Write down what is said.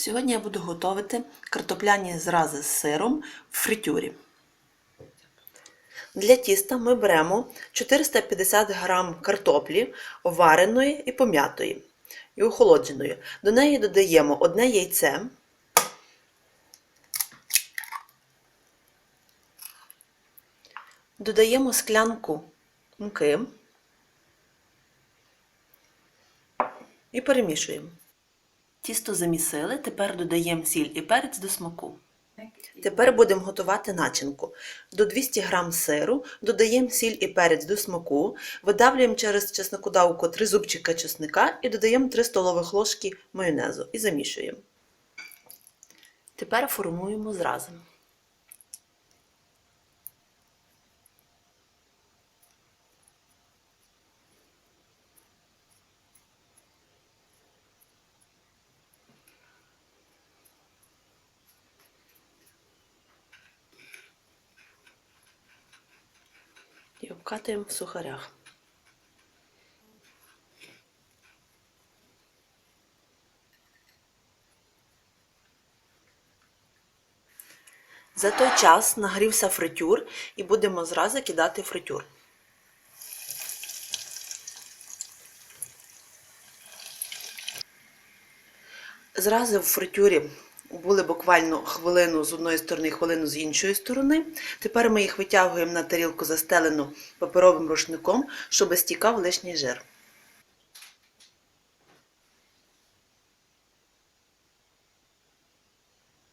Сьогодні я буду готувати картопляні зрази з сиром в фритюрі. Для тіста ми беремо 450 г картоплі вареної і пом'ятої і охолодженої. До неї додаємо одне яйце, додаємо склянку муки і перемішуємо. Тісто замісили, тепер додаємо сіль і перець до смаку. Тепер будемо готувати начинку. До 200 г сиру додаємо сіль і перець до смаку, видавлюємо через чеснокодавку 3 зубчика чесника і додаємо 3 столових ложки майонезу і замішуємо. Тепер формуємо зрази. І обкатуємо в сухарях. За той час нагрівся фритюр і будемо зразу кидати фритюр. Зрази в фритюрі були буквально хвилину з одної сторони, хвилину з іншої сторони. Тепер ми їх витягуємо на тарілку, застелену паперовим рушником, щоб стікав лишній жир.